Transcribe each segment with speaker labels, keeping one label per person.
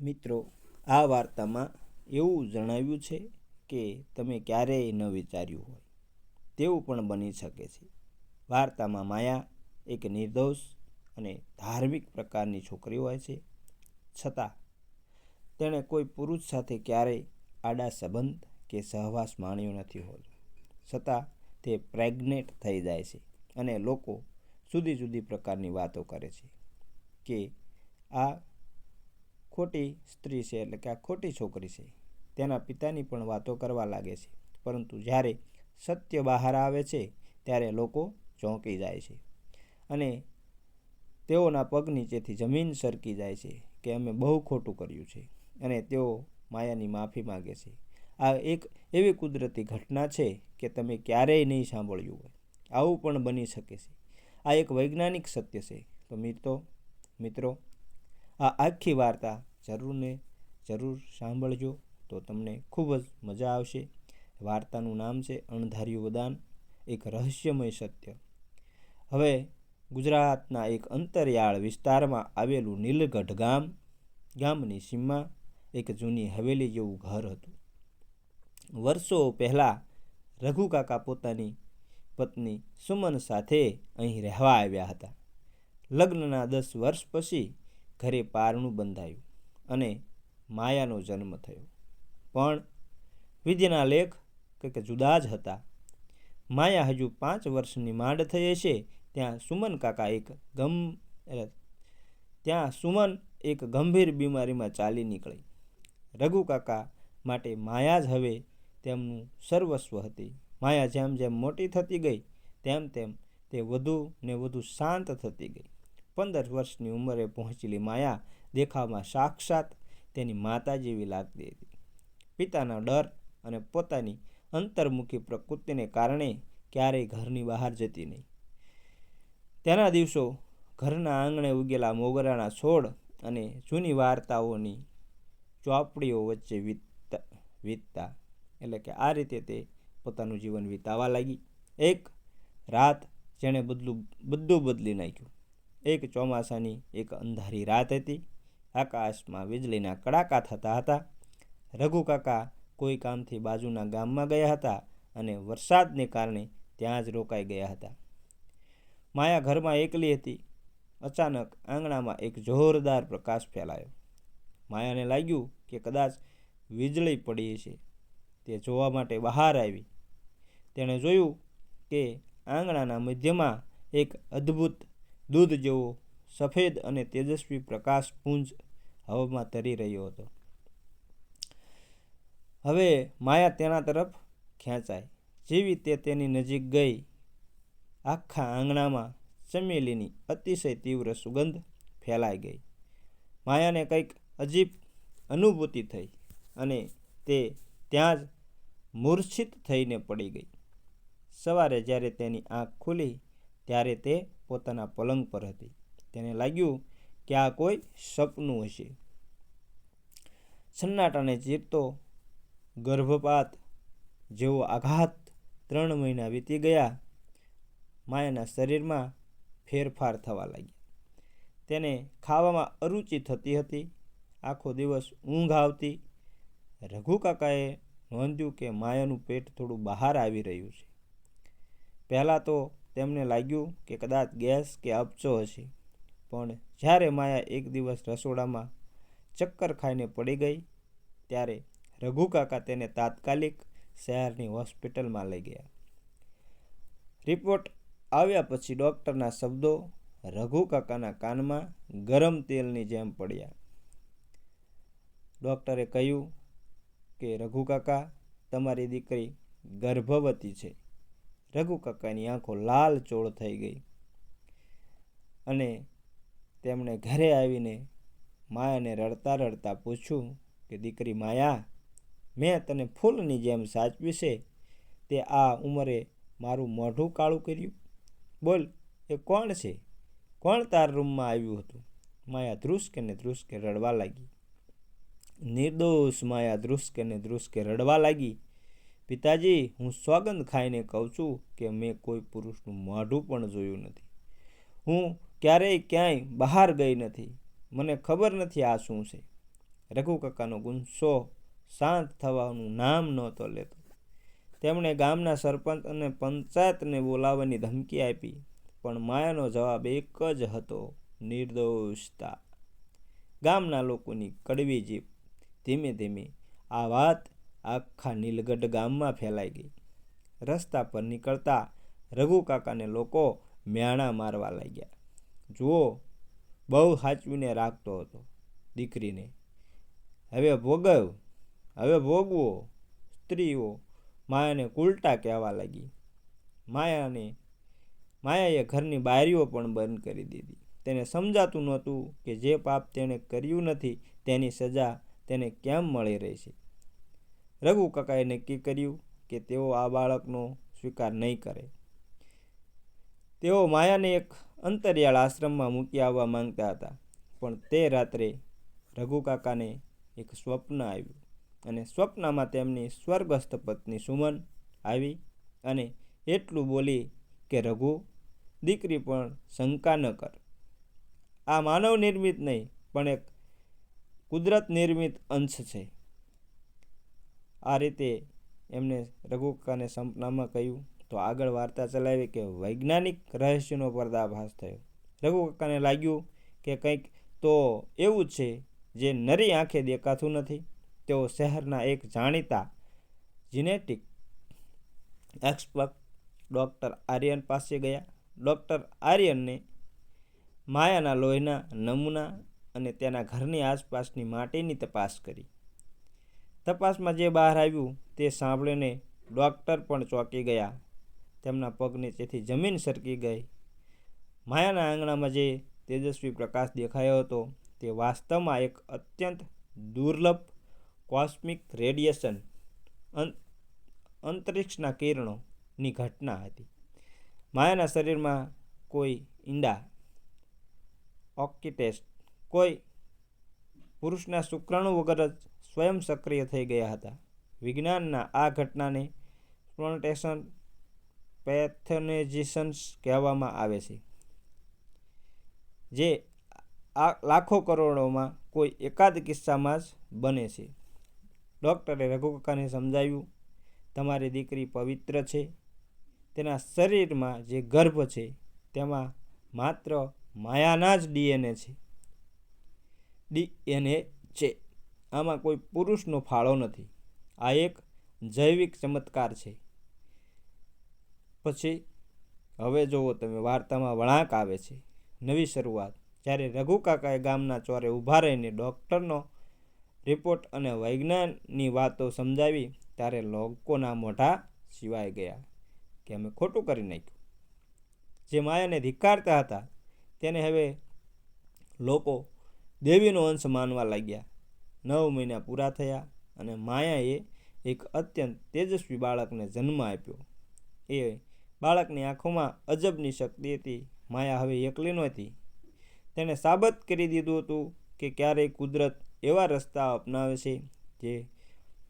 Speaker 1: મિત્રો, આ વાર્તામાં એવું જણાવ્યું છે કે તમે ક્યારેય ન વિચાર્યું હોય, તેવું પણ બની શકે છે. વાર્તામાં માયા એક નિર્દોષ અને ધાર્મિક પ્રકારની છોકરી હોય છે. છતાં, તેણે કોઈ પુરુષ સાથે ક્યારેય આડા સંબંધ કે સહવાસ માણ્યો નથી હોતો. છતાં, તે પ્રેગ્નેન્ટ થઈ જાય છે અને લોકો જુદી જુદી પ્રકારની વાતો કરે છે કે આ ખોટી સ્ત્રી છે એટલે કે આ ખોટી છોકરી છે. તેના પિતાની પણ વાતો કરવા લાગે છે. પરંતુ જ્યારે સત્ય બહાર આવે છે, ત્યારે લોકો ચોંકી જાય છે. અને તેઓના પગ નીચેથી જમીન સરકી જાય છે કે અમે બહુ ખોટું કર્યું છે અને તેઓ માયાની માફી માગે છે. આ એક એવી કુદરતી ઘટના છે કે તમે ક્યારેય નહીં સાંભળ્યું હોય. આવું પણ બની શકે છે. આ એક વૈજ્ઞાનિક સત્ય છે. તો મિત્રો મિત્રો, આ આખી વાર્તા જરૂર ને જરૂર સાંભળજો. તો તમને ખૂબ જ મજા આવશે. વાર્તાનું નામ છે અણધાર્યું વદાન એક રહસ્યમય સત્ય. હવે ગુજરાતના એક અંતરિયાળ વિસ્તારમાં આવેલું નીલગઢ ગામ, ગામની સીમમાં એક જૂની હવેલી જેવું ઘર હતું. વર્ષો પહેલાં રઘુ કાકા પોતાની પત્ની સુમન સાથે અહીં રહેવા આવ્યા હતા. લગ્નના દસ વર્ષ પછી ઘરે પારણું બંધાયું. અને માયાનો જન્મ થયો. પણ વિદ્યના લેખ કંઈક જુદા જ હતા. માયા હજુ પાંચ વર્ષની માંડ થઈ હશે ત્યાં સુમન કાકા એક ગમ ત્યાં સુમન એક ગંભીર બીમારીમાં ચાલી નીકળી. રઘુ કાકા માટે માયા જ હવે તેમનું સર્વસ્વ હતી. માયા જેમ જેમ મોટી થતી ગઈ, તેમ તેમ તે વધુ ને વધુ શાંત થતી ગઈ. પંદર વર્ષની ઉંમરે પહોંચેલી માયા દેખાવમાં સાક્ષાત તેની માતા જેવી લાગતી હતી. પિતાનો ડર અને પોતાની અંતર્મુખી પ્રકૃતિને કારણે ક્યારેય ઘરની બહાર જતી નહીં. તેના દિવસો ઘરના આંગણે ઉગેલા મોગરાના છોડ અને જૂની વાર્તાઓની ચોપડીઓ વચ્ચે વીતતા વીતતા, એટલે કે આ રીતે તે પોતાનું જીવન વિતાવા લાગી. એક રાત જેણે બદલું, બધું બદલી નાખ્યું. એક ચોમાસાની એક અંધારી રાત હતી. આકાશમાં વીજળીના કડાકા થતા હતા. રઘુ કાકા કોઈ કામથી બાજુના ગામમાં ગયા હતા અને વરસાદને કારણે ત્યાં જ રોકાઈ ગયા હતા. માયા ઘરમાં એકલી હતી. અચાનક આંગણામાં એક જોરદાર પ્રકાશ ફેલાયો. માયાને લાગ્યું કે કદાચ વીજળી પડી છે તે જોવા માટે બહાર આવી. તેણે જોયું કે આંગણાના મધ્યમાં એક અદ્ભુત દૂધ જેવો સફેદ અને તેજસ્વી પ્રકાશ પુંજ હવામાં તરી રહ્યો હતો. હવે માયા તેના તરફ ખેંચાય. જેવી તે તેની નજીક ગઈ, આખા આંગણામાં ચમેલીની અતિશય તીવ્ર સુગંધ ફેલાઈ ગઈ. માયાને કંઈક અજીબ અનુભૂતિ થઈ અને તે ત્યાં જ મૂર્છિત થઈને પડી ગઈ. સવારે જ્યારે તેની આંખ ખુલી, ત્યારે તે પોતાના પલંગ પર હતી. તેને લાગ્યું કે આ કોઈ સપનું હશે? સન્નાટાને ચીરતો ગર્ભપાત જેવો આઘાત ત્રણ મહિના વીતી ગયા. માયાના શરીરમાં ફેરફાર થવા લાગ્યા. તેને ખાવામાં અરુચિ થતી હતી. આખો દિવસ ઊંઘ આવતી. રઘુ કાકાએ નોંધ્યું કે માયાનું પેટ થોડું બહાર આવી રહ્યું છે. પહેલાં તો તેમને લાગ્યું કે કદાચ ગેસ કે અપચો હશે. પણ જ્યારે માયા એક દિવસ રસોડામાં ચક્કર ખાઈને પડી ગઈ, ત્યારે રઘુ કાકા તેને તાત્કાલિક શહેરની હોસ્પિટલમાં લઈ ગયા. રિપોર્ટ આવ્યા પછી ડૉક્ટરના શબ્દો રઘુ કાકાના કાનમાં ગરમ તેલની જેમ પડ્યા. ડૉક્ટરે કહ્યું કે, રઘુ કાકા, તમારી દીકરી ગર્ભવતી છે. રઘુ કાકાની આંખો લાલ ચોળ થઈ ગઈ અને તેમણે ઘરે આવીને માયાને રડતા રડતા પૂછ્યું કે, દીકરી માયા, મેં તને ફૂલની જેમ સાચવી છે. તે આ ઉંમરે મારું મોઢું કાળું કર્યું? બોલ, એ કોણ છે? કોણ તાર રૂમમાં આવ્યું હતું? માયા ધ્રુસકે ને ધ્રુસકે રડવા લાગી. નિર્દોષ માયા ધ્રુસકે ને ધ્રુસકે રડવા લાગી. પિતાજી, હું સોગંદ ખાઈને કહું છું કે, મેં કોઈ પુરુષનું મોઢું પણ જોયું નથી. હું ક્યારેય ક્યાંય બહાર ગઈ નથી. મને ખબર નથી આ શું છે. રઘુ કાકાનો ગુસ્સો શાંત થવાનું નામ નહોતો લેતો. તેમણે ગામના સરપંચ અને પંચાયતને બોલાવવાની ધમકી આપી, પણ માયાનો જવાબ એક જ હતો, નિર્દોષતા. ગામના લોકોની કડવી જીભ ધીમે ધીમે આ વાત આખા નીલગઢ ગામમાં ફેલાઈ ગઈ. રસ્તા પર નીકળતા રઘુ કાકાને લોકો મ્યાણા મારવા લાગ્યા. જુઓ, બહુ સાચવીને રાખતો હતો દીકરીને. હવે ભોગવ, હવે ભોગવો. સ્ત્રીઓ માયાને ઉલટા કહેવા લાગી. માયાને, માયાએ ઘરની બારીઓ પણ બંધ કરી દીધી. તેને સમજાતું નહોતું કે જે પાપ તેણે કર્યું નથી, તેની સજા તેને કેમ મળી રહી છે રઘુ કાકાએ નક્કી કર્યું કે તેઓ આ બાળકનો સ્વીકાર નહીં કરે. તેઓ માયાને એક અંતરિયાળ આશ્રમમાં મૂકી આવવા માંગતા હતા. પણ તે રાત્રે રઘુ કાકાને એક સ્વપ્ન આવ્યું અને સ્વપ્નમાં તેમની સ્વર્ગસ્થ પત્ની સુમન આવી અને એટલું બોલી કે, રઘુ, દીકરી પણ શંકા ન કર. આ માનવ નિર્મિત નહીં, પણ એક કુદરત નિર્મિત અંશ છે. આ રીતે એમને રઘુ કાકાને સપનામાં કહ્યું તો આગળ વાર્તા ચલાવી કે વૈજ્ઞાનિક રહસ્યનો પર્દાફાશ થયો. રઘુ કાકાને લાગ્યું કે કંઈક તો એવું છે જે નરી આંખે દેખાતું નથી. તેઓ શહેરના એક જાણીતા જીનેટિક એક્સપર્ટ ડૉક્ટર આર્યન પાસે ગયા. ડૉક્ટર આર્યનને માયાના લોહીના નમૂના અને તેના ઘરની આસપાસની માટીની તપાસ કરી. તપાસમાં જે બહાર આવ્યું તે સાંભળીને ડૉક્ટર પણ ચોંકી ગયા. તેમના પગ નીચેથી જમીન સરકી ગઈ. માયાના આંગણામાં જે તેજસ્વી પ્રકાશ દેખાયો હતો, તે વાસ્તવમાં એક અત્યંત દુર્લભ કોસ્મિક રેડિયેશન અંતરિક્ષના કિરણોની ઘટના હતી. માયાના શરીરમાં કોઈ ઈંડા ઓક્કિટેસ્ટ કોઈ પુરુષના શુક્રાણુ વગર જ સ્વયં સક્રિય થઈ ગયા હતા. વિજ્ઞાનના આ ઘટનાને સ્પોન્ટેશન પેથોનેજિશન્સ કહેવામાં આવે છે, જે આ લાખો કરોડોમાં કોઈ એકાદ કિસ્સામાં જ બને છે. ડૉક્ટરે રઘુ કાકાને સમજાવ્યું, તમારી દીકરી પવિત્ર છે. તેના શરીરમાં જે ગર્ભ છે, તેમાં માત્ર માયાના જ ડીએનએ છે. ડીએનએ છે. આમાં કોઈ પુરુષનો ફાળો નથી. આ એક જૈવિક ચમત્કાર છે. પછી હવે જુઓ તમે, વાર્તામાં વળાંક આવે છે. નવી શરૂઆત. જ્યારે રઘુ કાકાએ ગામના ચોરે ઊભા રહીને ડૉક્ટરનો રિપોર્ટ અને વૈજ્ઞાનની વાતો સમજાવી, ત્યારે લોકોના મોઢા સિવાય ગયા કે અમે ખોટું કરી નાખ્યું. જે માયાને ધિક્કારતા હતા, તેને હવે લોકો દેવીનો અંશ માનવા લાગ્યા. નવ મહિના પૂરા થયા અને માયાએ એક અત્યંત તેજસ્વી બાળકને જન્મ આપ્યો. એ બાળકની આંખોમાં અજબની શક્તિ હતી. માયા હવે એકલી નહોતી. તેણે સાબત કરી દીધું હતું કે ક્યારેય કુદરત એવા રસ્તા અપનાવે છે જે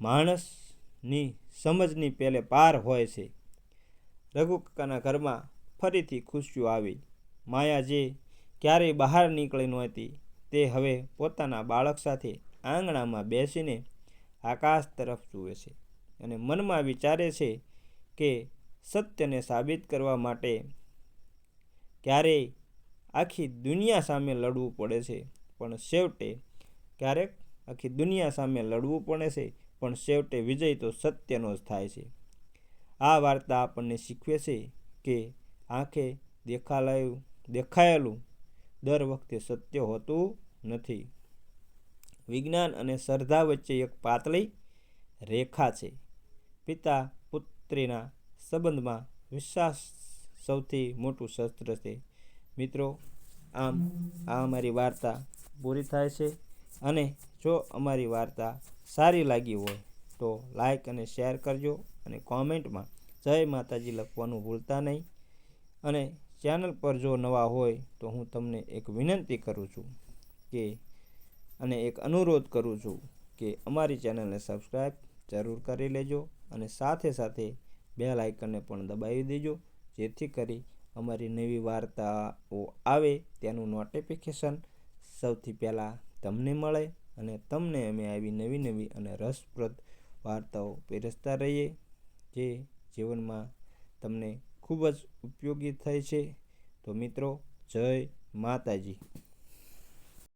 Speaker 1: માણસની સમજની પહેલે પાર હોય છે. રઘુ કાકાના ઘરમાં ફરીથી ખુશીઓ આવી. માયા જે ક્યારેય બહાર નીકળી નહોતી, તે હવે પોતાના બાળક સાથે આંગણામાં બેસીને આકાશ તરફ જુએ છે અને મનમાં વિચારે છે કે સત્યને સાબિત કરવા માટે ક્યારેય આખી દુનિયા સામે લડવું પડે છે. પણ છેવટે ક્યારેક આખી દુનિયા સામે લડવું પડે છે, પણ છેવટે વિજય તો સત્યનો જ થાય છે. આ વાર્તા આપણને શીખવે છે કે આંખે દેખાલાયું, દેખાયેલું દર વખતે સત્ય હોતું નથી. વિજ્ઞાન અને શ્રદ્ધા વચ્ચે એક પાતળી રેખા છે. પિતા પુત્રીના સંબંધમાં વિશ્વાસ સૌથી મોટું શસ્ત્ર છે. મિત્રો, આમ આ અમારી વાર્તા પૂરી થાય છે અને જો અમારી વાર્તા સારી લાગી હોય તો લાઈક અને શેર કરજો અને કોમેન્ટમાં જય માતાજી લખવાનું ભૂલતા નહીં. અને ચેનલ પર જો નવા હોય તો હું તમને એક વિનંતી કરું છું કે અને એક અનુરોધ કરું છું કે અમારી ચેનલને સબસ્ક્રાઈબ જરૂર કરી લેજો અને સાથે સાથે બેલ આઇકનને પણ દબાવી દેજો. જેથી કરી અમારી નવી વાર્તાઓ આવે તેનું નોટિફિકેશન સૌથી પહેલાં તમને મળે અને તમને અમે આવી નવી નવી અને રસપ્રદ વાર્તાઓ પીરસતા રહીએ, જે જીવનમાં તમને ખૂબ જ ઉપયોગી થાય છે. તો મિત્રો, જય માતાજી.